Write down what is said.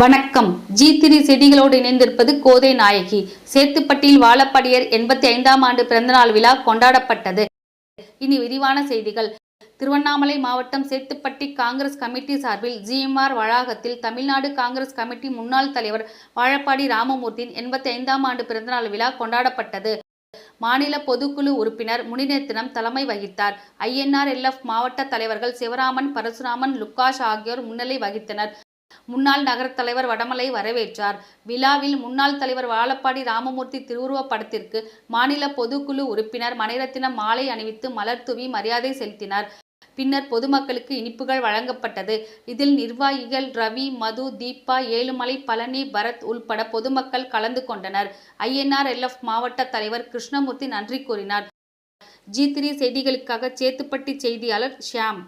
வணக்கம். ஜி திரி செய்திகளோடு இணைந்திருப்பது கோதை நாயகி. சேத்துப்பட்டியில் வாழப்படியர் எண்பத்தி ஐந்தாம் ஆண்டு பிறந்தநாள் விழா கொண்டாடப்பட்டது. இனி விரிவான செய்திகள். திருவண்ணாமலை மாவட்டம் சேத்துப்பட்டி காங்கிரஸ் கமிட்டி சார்பில் ஜிஎம்ஆர் வளாகத்தில் தமிழ்நாடு காங்கிரஸ் கமிட்டி முன்னாள் தலைவர் வாழப்பாடி ராமமூர்த்தியின் எண்பத்தி ஐந்தாம் ஆண்டு பிறந்தநாள் விழா கொண்டாடப்பட்டது. மாநில பொதுக்குழு உறுப்பினர் முனிநேத்தினம் தலைமை வகித்தார். ஐஎன்ஆர் எல்எஃப் மாவட்ட தலைவர்கள் சிவராமன் பரசுராமன் லுக்காஷ் ஆகியோர் முன்னிலை வகித்தனர். முன்னாள் நகரத் தலைவர் வடமலை வரவேற்றார். விழாவில் முன்னாள் தலைவர் வாழப்பாடி ராமமூர்த்தி திருவுருவப் படத்திற்கு மாநில பொதுக்குழு உறுப்பினர் மணிரத்தினம் மாலை அணிவித்து மலர் தூவி மரியாதை செலுத்தினார். பின்னர் பொதுமக்களுக்கு இனிப்புகள் வழங்கப்பட்டது. இதில் நிர்வாகிகள் ரவி மது தீபா ஏழுமலை பழனி பரத் உள்பட பொதுமக்கள் கலந்து கொண்டனர். ஐஎன்ஆர் எல்எஃப் மாவட்ட தலைவர் கிருஷ்ணமூர்த்தி நன்றி கூறினார். ஜி த்ரீ செய்திகளுக்காக சேத்துப்பட்டி செய்தியாளர் ஷியாம்.